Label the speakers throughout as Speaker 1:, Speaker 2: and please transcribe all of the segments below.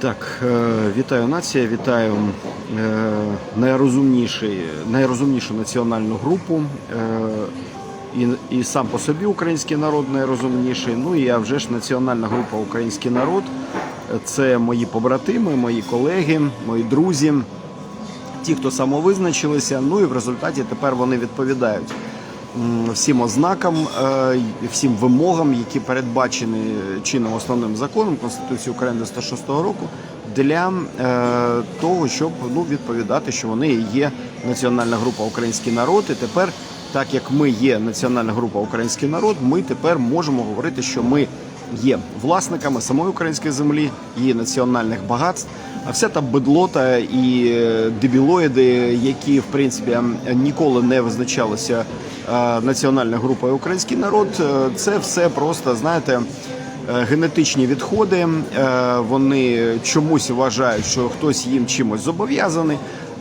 Speaker 1: Так, е, вітаю нація, вітаю е, найрозумніший, найрозумнішу національну групу. Е, і, і сам по собі український народ найрозумніший. Ну і а вже ж національна група Український народ. Це мої побратими, мої колеги, мої друзі, ті, хто самовизначилися. Ну і в результаті тепер вони відповідають всім ознакам, е, всім вимогам, які передбачені чинним основним законом Конституції України 96 року, для е, того, щоб ну, відповідати, що вони є національна група Український народ. І тепер, так як ми є національна група Український народ, ми тепер можемо говорити, що ми є власниками самої української землі, її національних багатств. А вся та бедлота і е, дебілоїди, які в принципі ніколи не визначалися е, національною групою український народ, е, це все просто знаєте. Генетичні відходи, вони чомусь вважають, що хтось їм чимось зобов'язаний.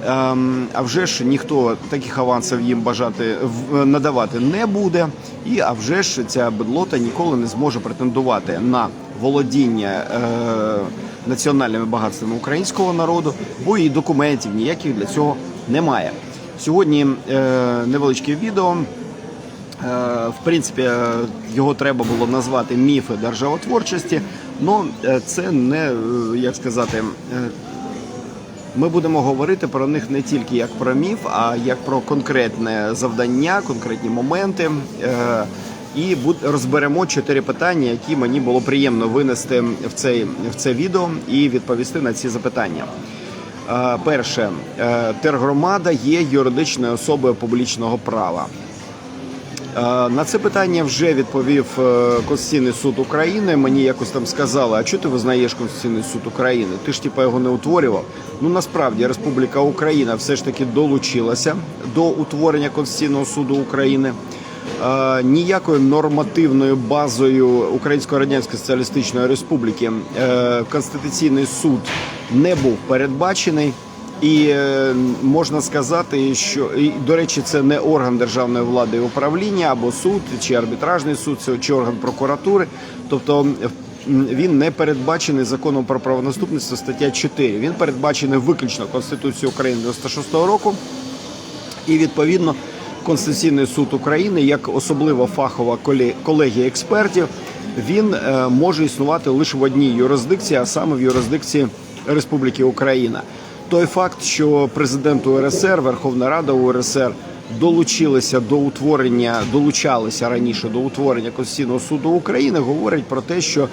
Speaker 1: Ем, А вже ж ніхто таких авансів їм бажати в- надавати не буде. І а вже ж ця бедлота ніколи не зможе претендувати на володіння е, національними багатствами українського народу, бо і документів ніяких для цього немає. Сьогодні е, невеличке відео. Е, В принципі, е, його треба було назвати міфи державотворчості. але це не е, як сказати. Ми будемо говорити про них не тільки як про міф, а як про конкретне завдання, конкретні моменти. Е, І розберемо чотири питання, які мені було приємно винести в цей в це відео і відповісти на ці запитання. Е, Перше, Е, тергромада є юридичною особою публічного права. Е, На це питання вже відповів е, Конституційний суд України. Мені якось там сказали, а чого ти визнаєш Конституційний суд України? Ти ж типа його не утворював. Ну насправді Республіка Україна все ж таки долучилася до утворення Конституційного суду України. Е, Ніякою нормативною базою Української Радянської Соціалістичної Республіки Конституційний суд не був передбачений. І е, можна сказати, що і, до речі, це не орган державної влади і управління або суд, чи арбітражний суд, це чи орган прокуратури. Тобто він не передбачений законом про правонаступництво стаття 4. Він передбачений виключно Конституцією України 96-го року. І відповідно Конституційний суд України, як особливо фахова колегія експертів, він е, може існувати лише в одній юрисдикції, а саме в юрисдикції Республіки Україна. Той факт, що президент УРСР, Верховна Рада УРСР долучилися до утворення, долучалися раніше до утворення Конституційного суду України, говорить про те, що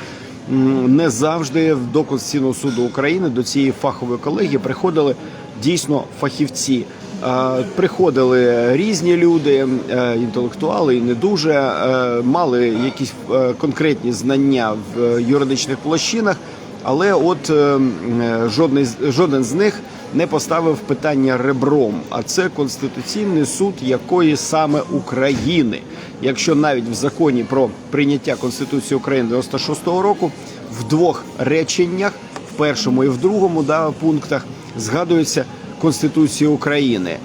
Speaker 1: не завжди до Конституційного суду України до цієї фахової колегії приходили дійсно фахівці. Е, Приходили різні люди, е, інтелектуали і не дуже е, мали якісь конкретні знання в юридичних площинах, але от е, е, жодний жоден з них не поставив питання ребром. А це Конституційний суд якої саме України. Якщо навіть в законі про прийняття Конституції України 96-го року в двох реченнях, в першому і в другому да, пунктах, згадується Конституція України.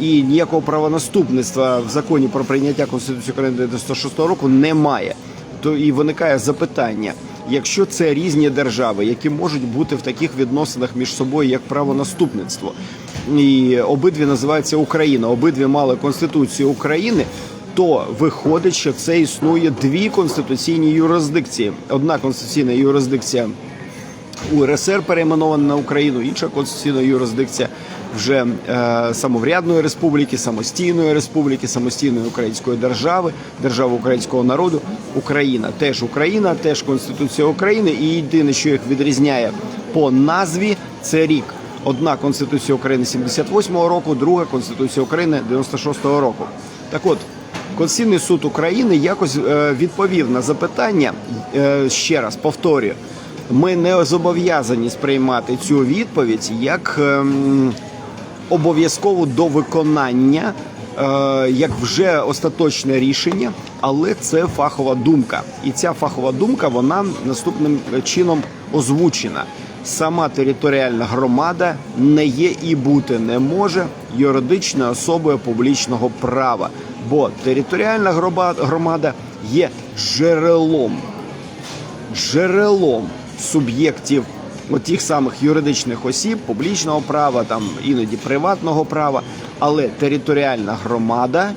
Speaker 1: І ніякого правонаступництва в законі про прийняття Конституції України 96 року немає. То і виникає запитання: якщо це різні держави, які можуть бути в таких відносинах між собою як правонаступництво, і обидві називаються Україна, обидві мали Конституцію України. То виходить, що це існує дві конституційні юрисдикції. Одна конституційна юрисдикція УРСР перейменована на Україну, інша конституційна юрисдикція вже е, самоврядної республіки, самостійної республіки, самостійної української держави, держави українського народу. Україна теж Україна, теж Конституція України. І єдине, що їх відрізняє по назві, це рік. Одна Конституція України 78-го року, друга Конституція України 96-го року. Так от. Конституційний суд України якось е, відповів на запитання. е, ще раз повторюю, ми не зобов'язані сприймати цю відповідь як ем, обов'язково до виконання, е, як вже остаточне рішення, але це фахова думка. І ця фахова думка вона наступним чином озвучена. Сама територіальна громада не є і бути не може юридичною особою публічного права, бо територіальна громада є джерелом джерелом суб'єктів от тих самих юридичних осіб, публічного права, там іноді приватного права, але територіальна громада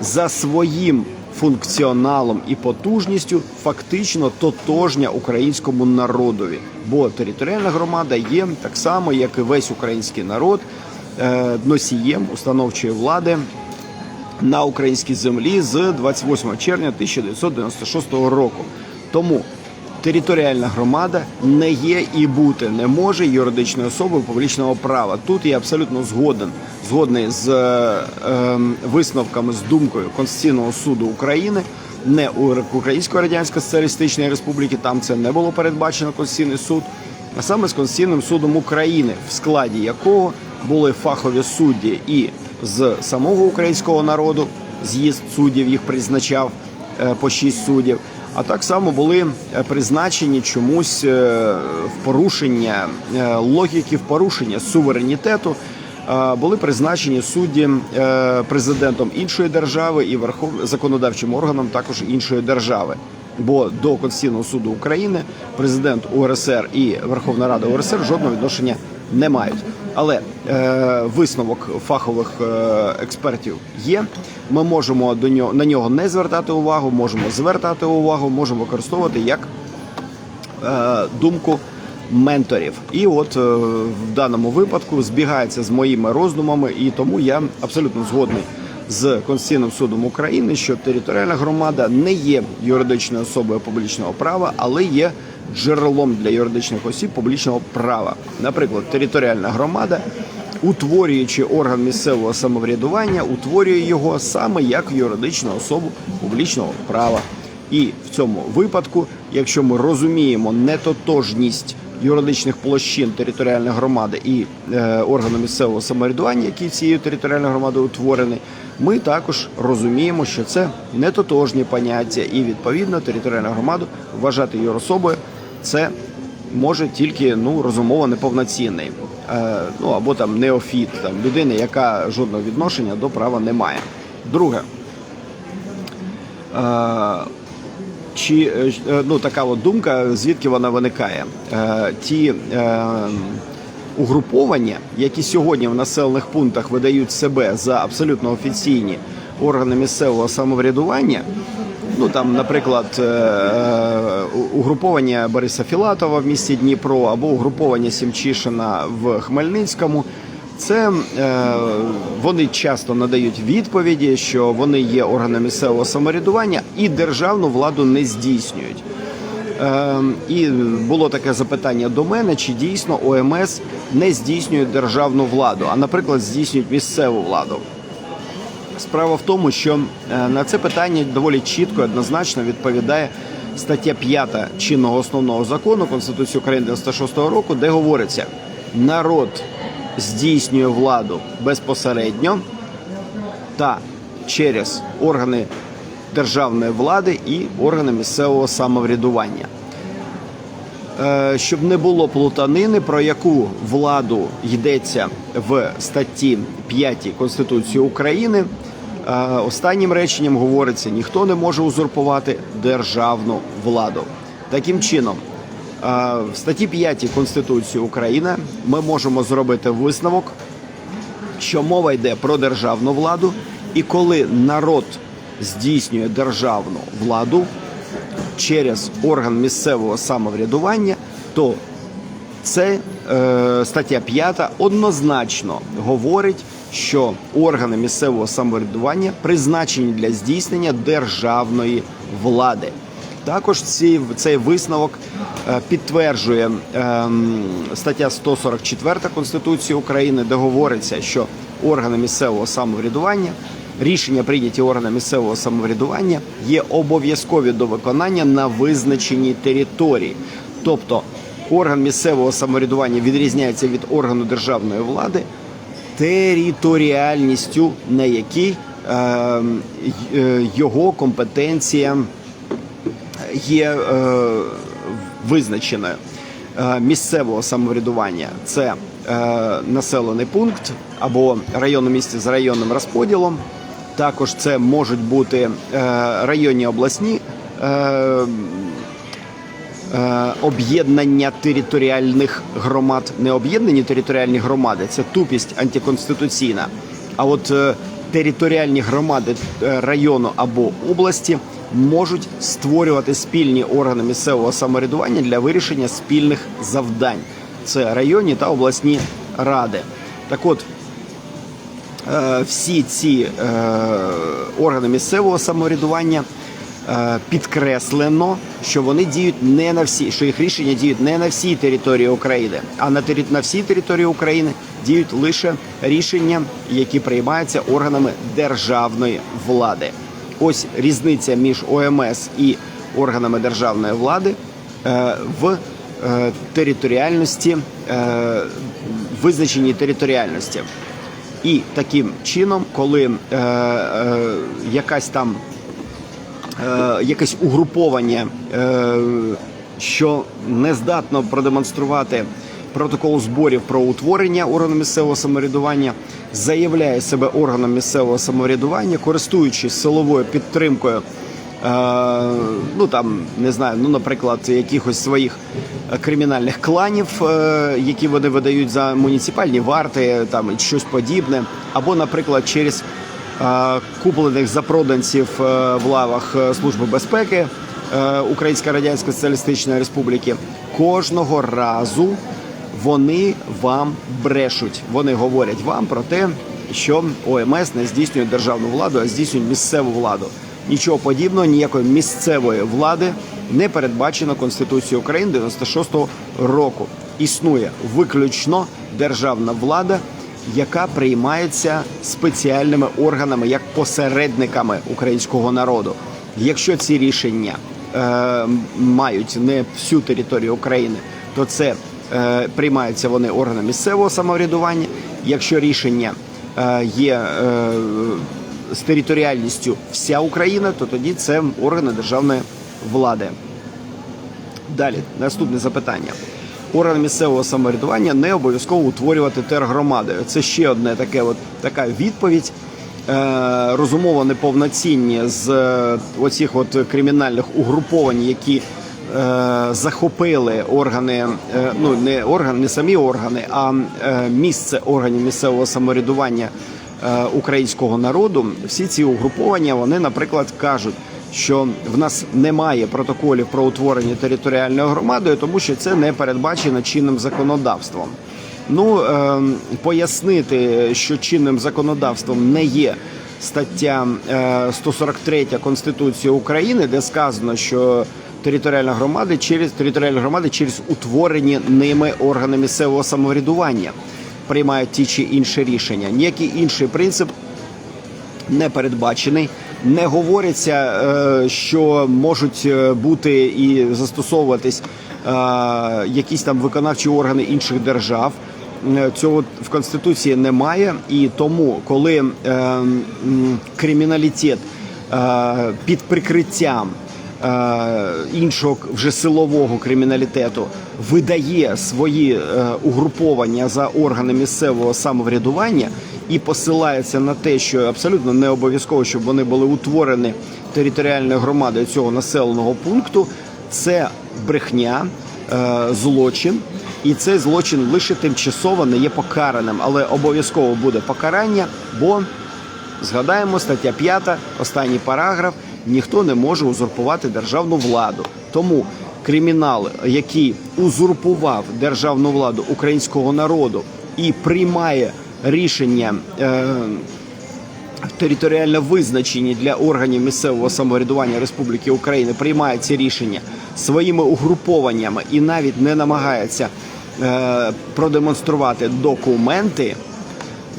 Speaker 1: за своїм функціоналом і потужністю фактично тотожня українському народові. Бо територіальна громада є так само, як і весь український народ, е, носієм установчої влади на українській землі з 28 червня 1996 року. Тому територіальна громада не є і бути не може юридичною особою публічного права. Тут я абсолютно згоден, згодний з е, ем, висновками з думкою Конституційного суду України. Не у Української Радянської Соціалістичної Республіки, там це не було передбачено Конституційний суд, а саме з Конституційним судом України, в складі якого були фахові судді і з самого українського народу, з'їзд суддів їх призначав е, по шість суддів. А так само були е, призначені чомусь е, в порушення е, логіки, в порушення суверенітету. Були призначені судді президентом іншої держави і верхов... законодавчим органом також іншої держави. Бо до Конституційного суду України президент УРСР і Верховна Рада УРСР жодного відношення не мають. Але е, висновок фахових е, експертів є. Ми можемо до нього на нього не звертати увагу, можемо звертати увагу, можемо використовувати як е, думку менторів. І от е, в даному випадку збігається з моїми роздумами, і тому я абсолютно згодний з Конституційним судом України, що територіальна громада не є юридичною особою публічного права, але є джерелом для юридичних осіб публічного права. Наприклад, територіальна громада. Утворюючи орган місцевого самоврядування, утворює його саме як юридичну особу публічного права. І в цьому випадку, якщо ми розуміємо нетотожність юридичних площин територіальної громади і е, органу місцевого самоврядування, який цією територіальною громадою утворений, ми також розуміємо, що це нетотожні поняття, і відповідно територіальну громаду вважати юрособою це може тільки ну розумово неповноцінний, е, ну або там неофіт, там людина, яка жодного відношення до права не має. Друге. Е, чи е, ну така от думка, звідки вона виникає? Ті е, угруповання, які сьогодні в населених пунктах видають себе за абсолютно офіційні органи місцевого самоврядування. Ну там, наприклад, е, е, угруповання Бориса Філатова в місті Дніпро або угруповання Сімчишина в Хмельницькому. Це е, вони часто надають відповіді, що вони є органами місцевого самоврядування і державну владу не здійснюють. І було таке запитання до мене, чи дійсно ОМС не здійснює державну владу, а, наприклад, здійснюють місцеву владу. Справа в тому, що е, на це питання доволі чітко і однозначно відповідає стаття 5 чинного основного закону Конституції України 96-го року, де говориться, народ здійснює владу безпосередньо та через органи державної влади і органи місцевого самоврядування. Е, Щоб не було плутанини, про яку владу йдеться в статті 5 Конституції України, е, останнім реченням говориться: ніхто не може узурпувати державну владу. Таким чином, е, в статті 5 Конституції України ми можемо зробити висновок, що мова йде про державну владу, і коли народ здійснює державну владу через орган місцевого самоврядування, то це е, стаття 5 однозначно говорить, що органи місцевого самоврядування призначені для здійснення державної влади. Також ці, цей висновок е, підтверджує е, стаття 144 Конституції України, де говориться, що органи місцевого самоврядування, рішення прийняті органами місцевого самоврядування, є обов'язкові до виконання на визначеній території. Тобто орган місцевого самоврядування відрізняється від органу державної влади територіальністю, на якій е, е, його компетенція є е, визначеною е, місцевого самоврядування. Це е, населений пункт або район у місті з районним розподілом. Також це можуть бути е, районні обласні е, е, об'єднання територіальних громад, не об'єднані територіальні громади, це тупість антиконституційна. А от територіальні громади району або області можуть створювати спільні органи місцевого самоврядування для вирішення спільних завдань. Це районні та обласні ради. Так от, всі ці е, органи місцевого самоврядування е, підкреслено, що вони діють не на всі, що їх рішення діють не на всій території України, а на тері- на всій території України діють лише рішення, які приймаються органами державної влади. Ось різниця між ОМС і органами державної влади е, в е, територіальності, е, визначеній територіальності. І таким чином, коли е, е, якась там е, якесь угруповання, е, що не здатно продемонструвати протокол зборів про утворення органу місцевого самоврядування, заявляє себе органом місцевого самоврядування, користуючись силовою підтримкою. е, Ну там не знаю, ну наприклад, якихось своїх кримінальних кланів, е, які вони видають за муніципальні варти, там щось подібне, або, наприклад, через е, куплених запроданців е, в лавах Служби безпеки Української Радянської Соціалістичної Республіки. Кожного разу вони вам брешуть. Вони говорять вам про те, що ОМС не здійснює державну владу, а здійснює місцеву владу. Нічого подібного, ніякої місцевої влади не передбачено Конституцією України 96-го року. Існує виключно державна влада, яка приймається спеціальними органами як посередниками українського народу. Якщо ці рішення е, мають не всю територію України, то це е, приймаються вони органами місцевого самоврядування. Якщо рішення е, є е, з територіальністю вся Україна, то тоді це органи державної влади. Далі, наступне запитання. Орган місцевого самоврядування не обов'язково утворювати тергромади. Це ще одне таке, от така відповідь. Е, розумово неповноцінні з е, оцих от кримінальних угруповань, які е, захопили органи, е, ну не органи, не самі органи, а е, місце органів місцевого самоврядування е, українського народу. Всі ці угруповання вони, наприклад, кажуть, що в нас немає протоколів про утворення територіальної громади, тому що це не передбачено чинним законодавством. Ну е, пояснити, що чинним законодавством не є стаття е, 143 Конституції України, де сказано, що територіальна громада через територіальні громади через утворені ними органи місцевого самоврядування приймають ті чи інші рішення. Ніякий інший принцип не передбачений. Не говориться, е, що можуть е, бути і застосовуватись е, якісь там виконавчі органи інших держав. Цього в конституції немає, і тому, коли криміналітет під прикриттям іншого вже силового криміналітету видає свої угруповання за органи місцевого самоврядування і посилається на те, що абсолютно не обов'язково, щоб вони були утворені територіальною громадою цього населеного пункту. Це брехня, е, злочин, і цей злочин лише тимчасово не є покараним, але обов'язково буде покарання, бо Згадаємо стаття 5, останній параграф. Ніхто не може узурпувати державну владу. Тому кримінал, який узурпував державну владу українського народу і приймає рішення е, територіально визначені для органів місцевого самоврядування Республіки України, приймає ці рішення своїми угрупованнями і навіть не намагається е, продемонструвати документи.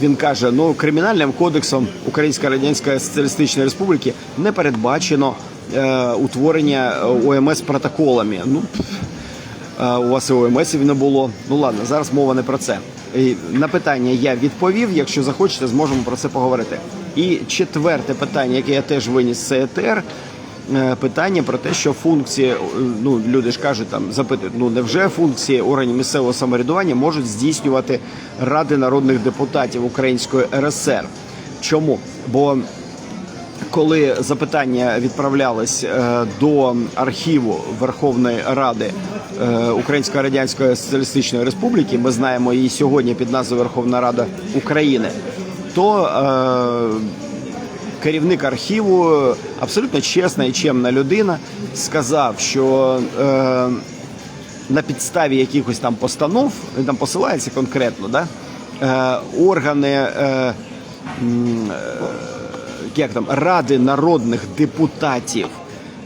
Speaker 1: Він каже: ну кримінальним кодексом Української Радянської Соціалістичної Республіки не передбачено е, утворення ОМС протоколами. Ну е, у вас і ОМСів не було. Ну ладно, зараз мова не про це. На питання я відповів. Якщо захочете, зможемо про це поговорити. І четверте питання, яке я теж виніс це ЦЕТР, е, питання про те, що функції, е, ну люди ж кажуть, там запитують, ну невже функції органів місцевого самоврядування можуть здійснювати ради народних депутатів Української РСР? Чому? Бо коли запитання відправлялись е, до архіву Верховної Ради е, Української Радянської Соціалістичної Республіки, ми знаємо її сьогодні під назвою Верховна Рада України, то е, керівник архіву, абсолютно чесна і чемна людина, сказав, що е, на підставі якихось там постанов, він там посилається конкретно, да, е, органи. Е, м, як там Ради народних депутатів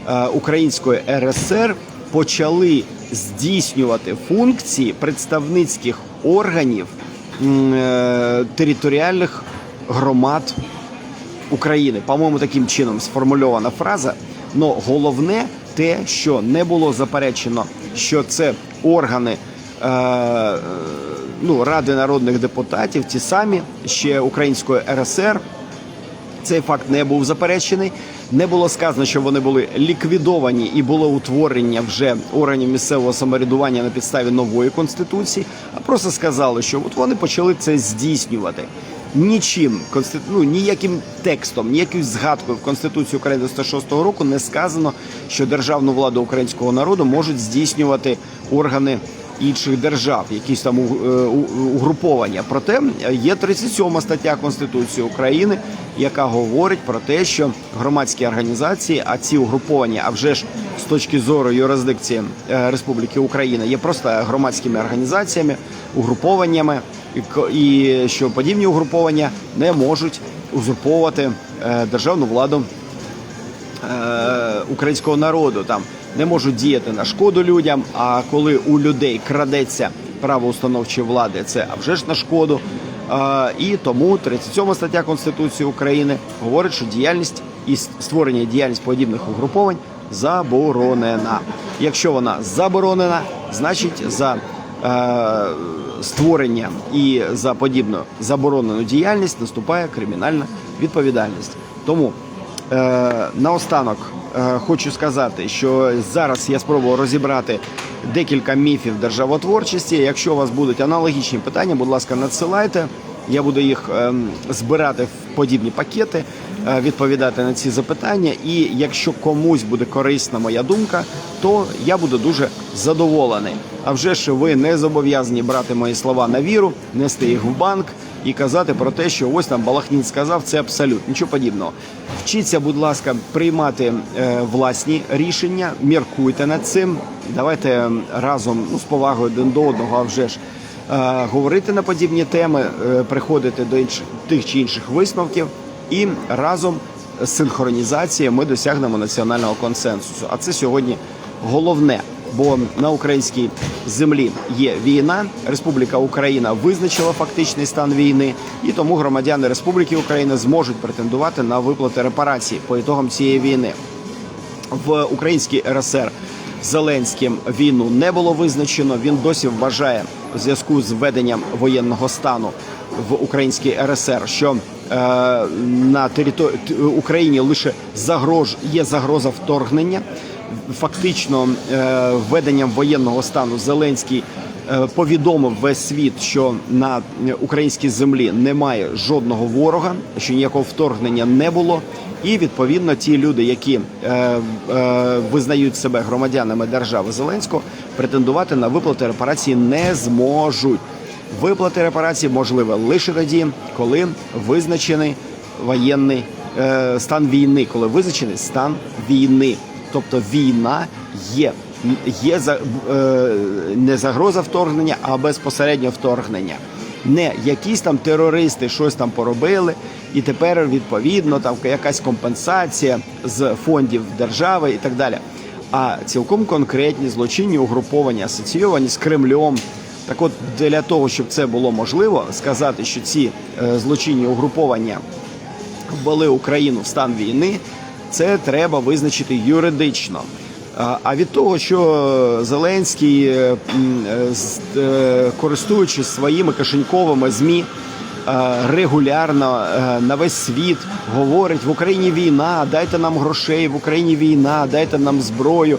Speaker 1: е, Української РСР почали здійснювати функції представницьких органів е, територіальних громад України. По-моєму, таким чином сформульована фраза. Но головне те, що не було заперечено, що це органи е, ну, Ради народних депутатів, ті самі ще Української РСР. Цей факт не був заперечений. Не було сказано, що вони були ліквідовані і було утворення вже органів місцевого самоврядування на підставі нової конституції, а просто сказали, що от вони почали це здійснювати. Нічим ну, ніяким текстом, ніякою згадкою в Конституції України 96-го року не сказано, що державну владу українського народу можуть здійснювати органи інших держав, якісь там е, угруповання. Проте є 37 стаття Конституції України, яка говорить про те, що громадські організації, а ці угруповання, а вже ж з точки зору юрисдикції е, Республіки Україна, є просто громадськими організаціями, угрупованнями, і що подібні угруповання не можуть узурповувати е, державну владу е, українського народу там не можуть діяти на шкоду людям. А коли у людей крадеться право установчої влади, це а вже ж на шкоду. І тому 37 стаття Конституції України говорить, що діяльність і створення діяльність подібних угруповань заборонена. Якщо вона заборонена, значить за е, створення і за подібну заборонену діяльність наступає кримінальна відповідальність. Тому наостанок е, хочу сказати, що зараз я спробую розібрати декілька міфів державотворчості. Якщо у вас будуть аналогічні питання, будь ласка, надсилайте. Я буду їх ем, збирати в подібні пакети, е, відповідати на ці запитання. І якщо комусь буде корисна моя думка, то я буду дуже задоволений. А вже ж ви не зобов'язані брати мої слова на віру, нести їх в банк і казати про те, що ось там Балахнін сказав, це абсолют нічого подібного. Вчіться, будь ласка, приймати е, власні рішення, міркуйте над цим. Давайте разом ну, з повагою один до одного, а вже ж е, говорити на подібні теми, е, приходити до інших тих чи інших висновків, і разом з синхронізацією ми досягнемо національного консенсусу. А це сьогодні головне. Бо на українській землі є війна. Республіка Україна визначила фактичний стан війни, і тому громадяни Республіки Україна зможуть претендувати на виплати репарацій по ітогам цієї війни в українській РСР Зеленським війну не було визначено. Він досі вважає в зв'язку з введенням воєнного стану в українській РСР, що е, на території Україні лише загрож є загроза вторгнення. Фактично, е, введенням воєнного стану Зеленський е, повідомив весь світ, що на українській землі немає жодного ворога, що ніякого вторгнення не було. І відповідно ті люди, які е, е, визнають себе громадянами держави Зеленського, претендувати на виплати репарації не зможуть. Виплати репарацій можливе лише тоді, коли визначений воєнний е, стан війни, коли визначений стан війни. Тобто війна є, є е, не загроза вторгнення, а безпосередньо вторгнення. Не якісь там терористи щось там поробили, і тепер відповідно там якась компенсація з фондів держави і так далі. А цілком конкретні злочинні угруповання асоційовані з Кремлем. Так от для того, щоб це було можливо, сказати, що ці е, злочинні угруповання ввели Україну в стан війни, це треба визначити юридично. А- від того, що Зеленський, е, е, е, користуючись своїми кишеньковими змі, регулярно на весь світ говорить: в Україні війна, дайте нам грошей, в Україні війна, дайте нам зброю.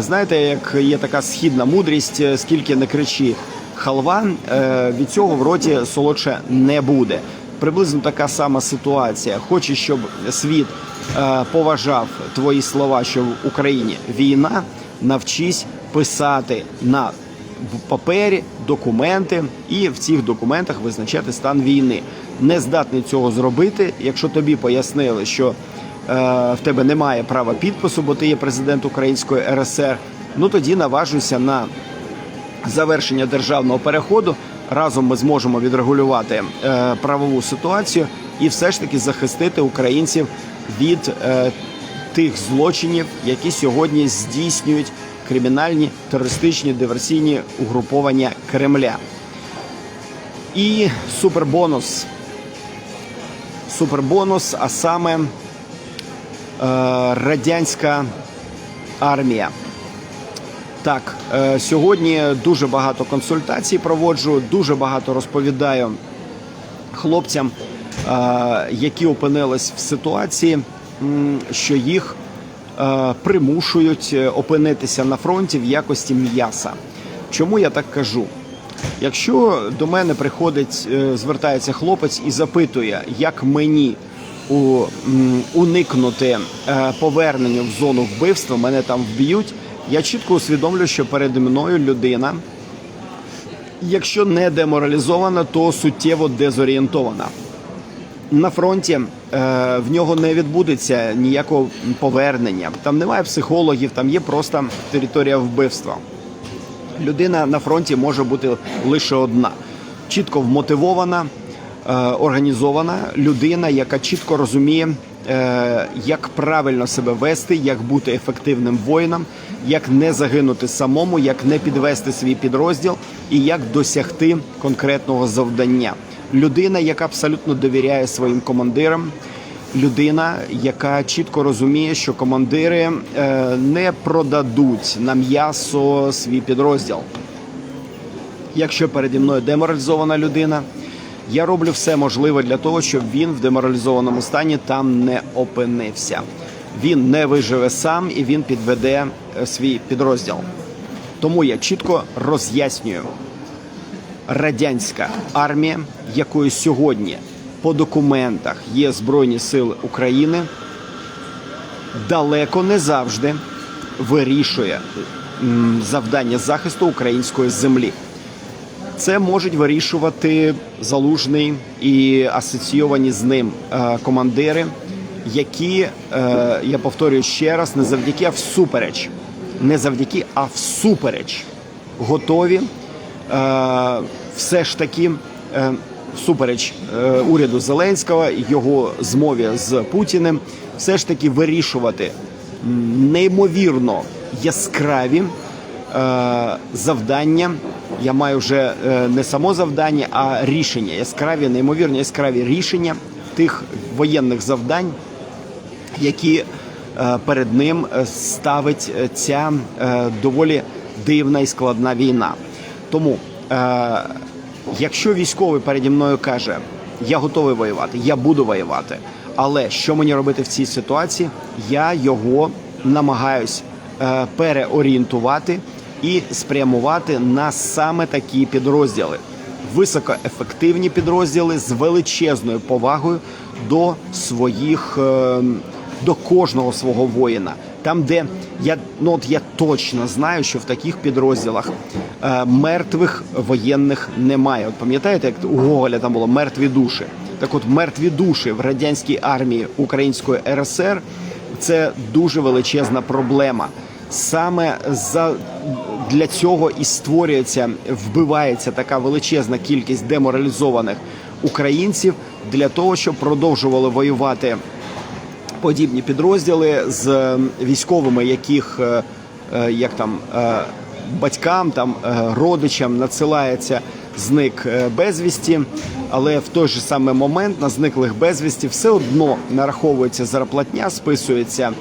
Speaker 1: Знаєте, як є така східна мудрість, скільки не кричи халва, від цього в роті солодше не буде. Приблизно така сама ситуація. Хоче, щоб світ поважав твої слова, що в Україні війна, навчись писати на папері документи і в цих документах визначати стан війни. Не здатний цього зробити, якщо тобі пояснили, що е, в тебе немає права підпису, бо ти є президент Української РСР. Ну тоді наважуйся на завершення державного переходу. Разом ми зможемо відрегулювати е, правову ситуацію і все ж таки захистити українців від е, тих злочинів, які сьогодні здійснюють кримінальні терористичні диверсійні угруповання Кремля. І супербонус. Супербонус, а саме е, радянська армія. Так, е, сьогодні дуже багато консультацій проводжу, дуже багато розповідаю хлопцям, які опинились в ситуації, що їх е, примушують е, опинитися на фронті в якості м'яса. Чому я так кажу? Якщо до мене приходить, е, звертається хлопець і запитує, як мені уникнути е, повернення в зону вбивства, мене там вб'ють. Я чітко усвідомлю, що переді мною людина, якщо не деморалізована, то суттєво дезорієнтована. На фронті е, в нього не відбудеться ніякого повернення. Там немає психологів, там є просто територія вбивства. Людина на фронті може бути лише одна: чітко вмотивована, е, організована людина, яка чітко розуміє, е, як правильно себе вести, як бути ефективним воїном, як не загинути самому, як не підвести свій підрозділ і як досягти конкретного завдання. Людина, яка абсолютно довіряє своїм командирам. Людина, яка чітко розуміє, що командири е, не продадуть на м'ясо свій підрозділ. Якщо переді мною деморалізована людина, я роблю все можливе для того, щоб він в деморалізованому стані там не опинився. Він не виживе сам і він підведе е, свій підрозділ. Тому я чітко роз'яснюю радянська армія, якою сьогодні по документах є Збройні Сили України, далеко не завжди вирішує завдання захисту української землі. Це можуть вирішувати залужний і асоційовані з ним е, командири, які, е, я повторюю ще раз, не завдяки, а всупереч, не завдяки, а всупереч готові все ж таки е, всупереч е, уряду Зеленського, його змові з Путіним, все ж таки вирішувати неймовірно яскраві е, завдання. Я маю вже е, не само завдання, а рішення. Яскраві, неймовірно яскраві рішення тих воєнних завдань, які е, перед ним е, ставить е, ця е, доволі дивна і складна війна. Тому, е, якщо військовий переді мною каже, я готовий воювати, я буду воювати, але що мені робити в цій ситуації, я його намагаюсь е, переорієнтувати і спрямувати на саме такі підрозділи. Високоефективні підрозділи з величезною повагою до своїх е, до кожного свого воїна. Там, де я ну от я точно знаю, що в таких підрозділах е, мертвих воєнних немає. От пам'ятаєте, як у Гоголя там було мертві душі? Так, от мертві душі в радянській армії Української РСР це дуже величезна проблема. Саме за для цього і створюється, вбивається така величезна кількість деморалізованих українців для того, щоб продовжували воювати подібні підрозділи з е, військовими, яких е, е, як там батькам, там родичам надсилається зник безвісті, але в той же самий момент на зниклих безвісті все одно нараховується зарплатня, списується.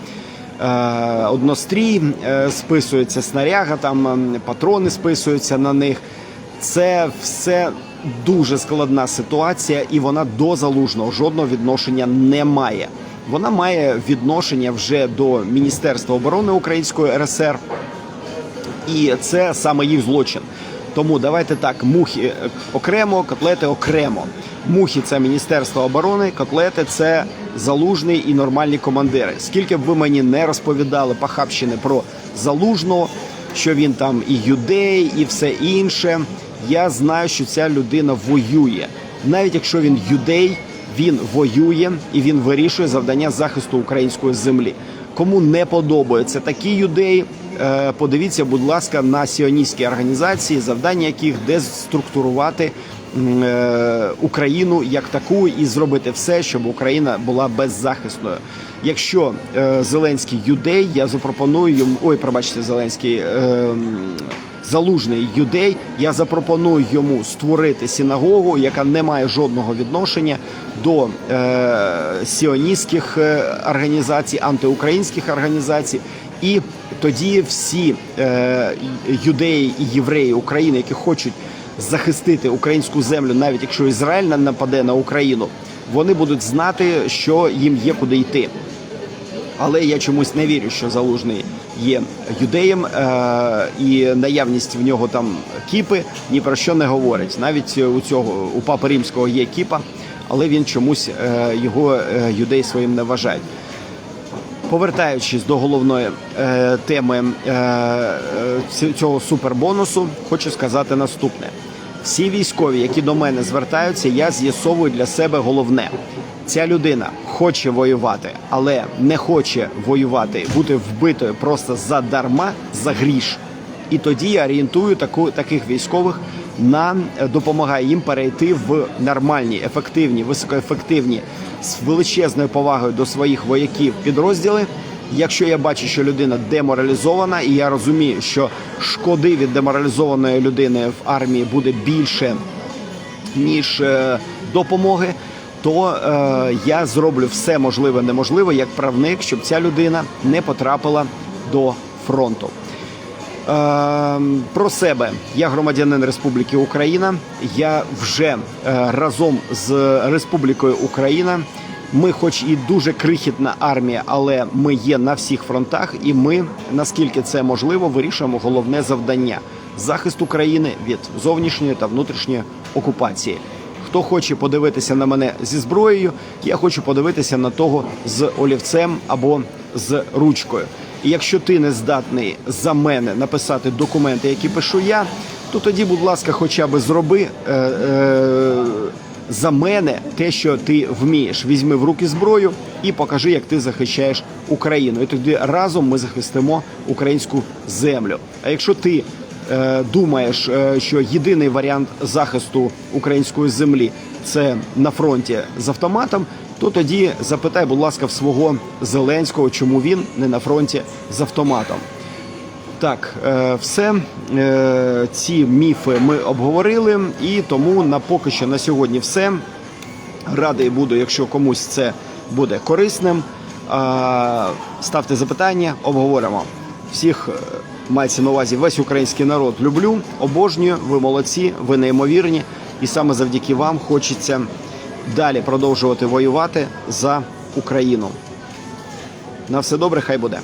Speaker 1: Однострій списується снаряга, там ем, патрони списуються на них. Це все дуже складна ситуація, і вона до залужного жодного відношення не має. Вона має відношення вже до Міністерства оборони Української РСР, і це саме їх злочин. Тому давайте так: мухи е, окремо, котлети окремо. Мухи це Міністерство оборони, котлети це залужний і нормальні командири. Скільки б ви мені не розповідали пахабщини про залужного, що він там і юдей, і все інше. Я знаю, що ця людина воює. Навіть якщо він юдей, він воює і він вирішує завдання захисту української землі. Кому не подобаються такі юдеї, е, подивіться, будь ласка, на сіоністські організації, завдання яких деструктурувати е, Україну як таку і зробити все, щоб Україна була беззахисною. Якщо е, Зеленський юдей, я запропоную йому. Ой, пробачте, Зеленський. Залужний юдей. Я запропоную йому створити синагогу, яка не має жодного відношення до е, сіоністських е, організацій, антиукраїнських організацій. І тоді всі е, юдеї і євреї України, які хочуть захистити українську землю, навіть якщо Ізраїль не нападе на Україну, вони будуть знати, що їм є куди йти. Але я чомусь не вірю, що залужний є юдеєм, е- і наявність в нього там кіпи ні про що не говорить. Навіть у цього у папи римського є кіпа, але він чомусь е- його е- юдей своїм не вважає. Повертаючись до головної е, теми е, е, цього супербонусу, хочу сказати наступне: всі військові, які до мене звертаються, я з'ясовую для себе головне: ця людина хоче воювати, але не хоче воювати, бути вбитою просто задарма, за гріш. І тоді я орієнтую таку, таких військових на е, допомагаю їм перейти в нормальні, ефективні, високоефективні з величезною повагою до своїх вояків підрозділи. Якщо я бачу, що людина деморалізована, і я розумію, що шкоди від деморалізованої людини в армії буде більше ніж е, допомоги, то е, я зроблю все можливе неможливе як правник, щоб ця людина не потрапила до фронту. Е, про себе я громадянин Республіки Україна. Я вже е, разом з Республікою Україна. Ми, хоч і дуже крихітна армія, але ми є на всіх фронтах, і ми, наскільки це можливо, вирішуємо головне завдання захист України від зовнішньої та внутрішньої окупації. Хто хоче подивитися на мене зі зброєю, я хочу подивитися на того з олівцем або з ручкою. І якщо ти не здатний за мене написати документи, які пишу я, то тоді, будь ласка, хоча б зроби е, е, за мене те, що ти вмієш. Візьми в руки зброю і покажи, як ти захищаєш Україну. І тоді разом ми захистимо українську землю. А якщо ти е, думаєш, е, що єдиний варіант захисту української землі це на фронті з автоматом, то тоді запитай, будь ласка, в свого Зеленського, чому він не на фронті з автоматом. Так, е, все Е, ці міфи ми обговорили, і тому на поки що на сьогодні все. Радий буду, якщо комусь це буде корисним. Ставте запитання, обговоримо. Всіх е, мається на увазі весь український народ люблю, обожнюю. Ви молодці, ви неймовірні, і саме завдяки вам хочеться далі продовжувати воювати за Україну. На все добре, хай буде.